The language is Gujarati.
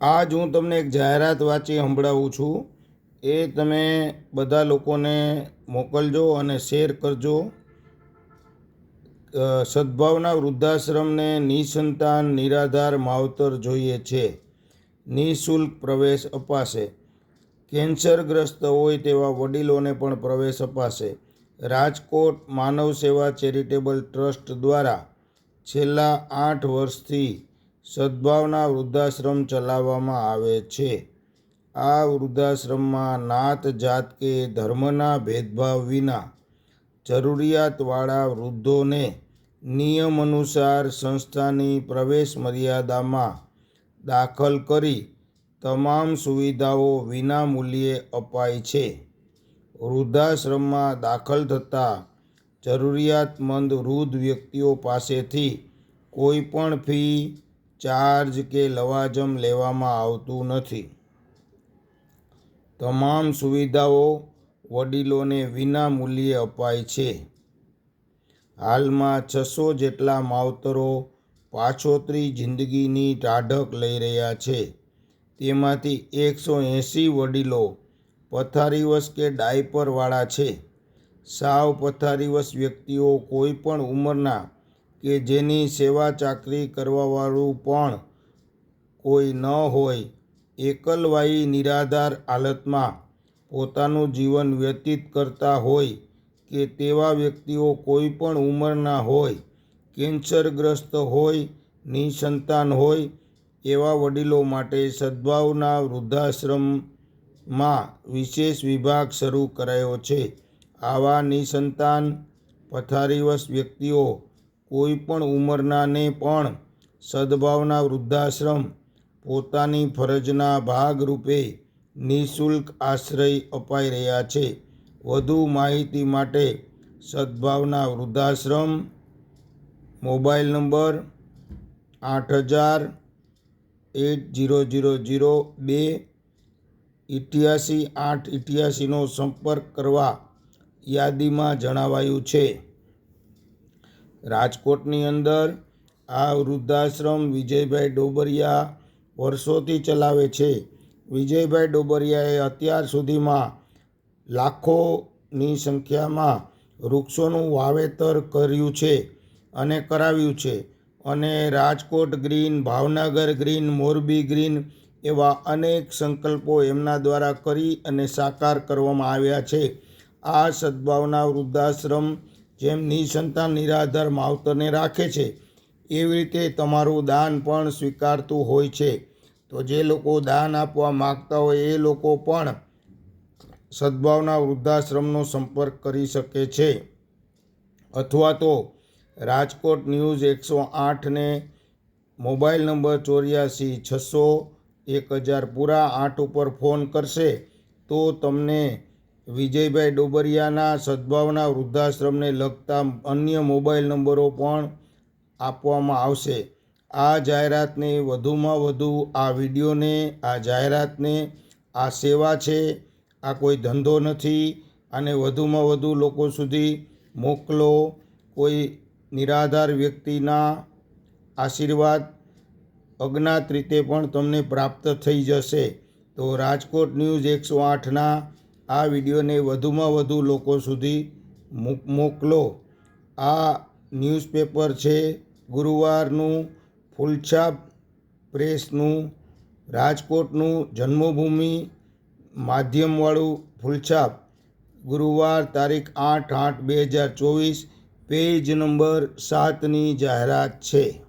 આજ હું તમને એક જાહેરાત વાંચી સંભળાવું છું. એ તમે બધા લોકોને મોકલજો અને શેર કરજો. સદભાવના વૃદ્ધાશ્રમને નિસંતાન, નિરાધાર માવતર જોઈએ છે. નિઃશુલ્ક પ્રવેશ અપાશે. કેન્સરગ્રસ્ત હોય તેવા વડીલોને પણ પ્રવેશ અપાશે. રાજકોટ માનવ સેવા ચેરિટેબલ ટ્રસ્ટ દ્વારા છેલ્લા આઠ વર્ષથી સદ્ભાવના વૃદ્ધાશ્રમ ચલાવવામાં આવે છે. આ વૃદ્ધાશ્રમમાં નાત જાત કે ધર્મના ભેદભાવ વિના જરૂરિયાતવાળા વૃદ્ધોને નિયમ અનુસાર સંસ્થાની પ્રવેશ મર્યાદામાં દાખલ કરી તમામ સુવિધાઓ વિના મૂલ્યે અપાય છે. વૃદ્ધાશ્રમમાં દાખલ થતાં જરૂરિયાતમંદ વૃદ્ધ વ્યક્તિઓ પાસેથી કોઈ પણ ફી ચાર્જ કે લવાજમ લેવામાં આવતું નથી. તમામ સુવિધાઓ વડીલોને વિના મૂલ્યે અપાય છે. હાલમાં છસો જેટલા માવતરો પાછોતરી જિંદગીની ટાઢક લઈ રહ્યા છે. તેમાંથી એકસો એંસી વડીલો પથારીવશ કે ડાયપરવાળા છે. સાવ પથારીવશ વ્યક્તિઓ કોઈ પણ ઉંમરના કે જેની સેવા ચાકરી કરવાવાળું પણ કોઈ ન હોય, એકલવાયી નિરાધાર હાલતમાં પોતાનું જીવન વ્યતીત કરતા હોય કે તેવા વ્યક્તિઓ કોઈ પણ ઉંમરના હોય, કેન્સરગ્રસ્ત હોય, નિસંતાન હોય, એવા વડીલો માટે સદ્ભાવના વૃદ્ધાશ્રમમાં વિશેષ વિભાગ શરૂ કરાયો છે. આવા નિસંતાન પથારીવશ વ્યક્તિઓ કોઈ પણ ઉંમરનાને પણ સદ્ભાવના વૃદ્ધાશ્રમ, પોતાની ફરજના ભાગરૂપે નિઃશુલ્ક આશ્રય અપાઈ રહ્યા છે. વધુ માહિતી માટે સદ્ભાવના વૃદ્ધાશ્રમ મોબાઈલ નંબર આઠ હજાર એટ જીરો જીરો જીરો બે ઇઠ્યાસી આઠ ઇઠ્યાસીનો સંપર્ક કરવા યાદીમાં જણાવાયું છે. રાજકોટની અંદર આ વૃદ્ધાશ્રમ વિજયભાઈ ડોબરિયા વર્ષોથી ચલાવે છે. વિજયભાઈ ડોબરિયાએ અત્યાર સુધીમાં લાખોની સંખ્યામાં વૃક્ષોનું વાવેતર કર્યું છે અને કરાવ્યું છે અને Rajkot green, Bhavnagar green, Morbi green એવા અનેક સંકલ્પો એમના દ્વારા કરી અને સાકાર કરવામાં આવ્યા છે. આ સદ્ભાવના વૃદ્ધાશ્રમ જેમ નિસંતાન નિરાધાર માવતરને રાખે છે, એવી રીતે તમારું દાન પણ સ્વીકારતું હોય છે. તો જે લોકો દાન આપવા માગતા હોય, એ લોકો પણ સદ્ભાવના વૃદ્ધાશ્રમનો સંપર્ક કરી શકે છે. અથવા તો રાજકોટ ન્યૂઝ એકસો આઠને મોબાઈલ નંબર ચોર્યાસી છસો એક હજાર પૂરા આઠ ઉપર ફોન કરશે, તો તમને વિજયભાઈ ડોબરિયાના સદ્ભાવના વૃદ્ધાશ્રમને લગતા અન્ય મોબાઈલ નંબરો પણ આપવામાં આવશે. આ જાહેરાતને વધુમાં વધુ આ વિડીયોને, આ જાહેરાતને, આ સેવા છે, આ કોઈ ધંધો નથી અને વધુમાં વધુ લોકો સુધી મોકલો. કોઈ નિરાધાર વ્યક્તિના આશીર્વાદ અજ્ઞાત રીતે પણ તમને પ્રાપ્ત થઈ જશે. તો રાજકોટ ન્યૂઝ એકસો આઠના આ વિડીયોને વધુમાં વધુ લોકો સુધી મોક- મોકલો. આ ન્યૂઝપેપર છે ગુરુવારનું ફૂલછાપ પ્રેસનું રાજકોટનું જન્મભૂમિ માધ્યમવાળું ફૂલછાપ. ગુરુવાર તારીખ આઠ આઠ બે હજાર ચોવીસ, પેજ નંબર સાતની જાહેરાત છે.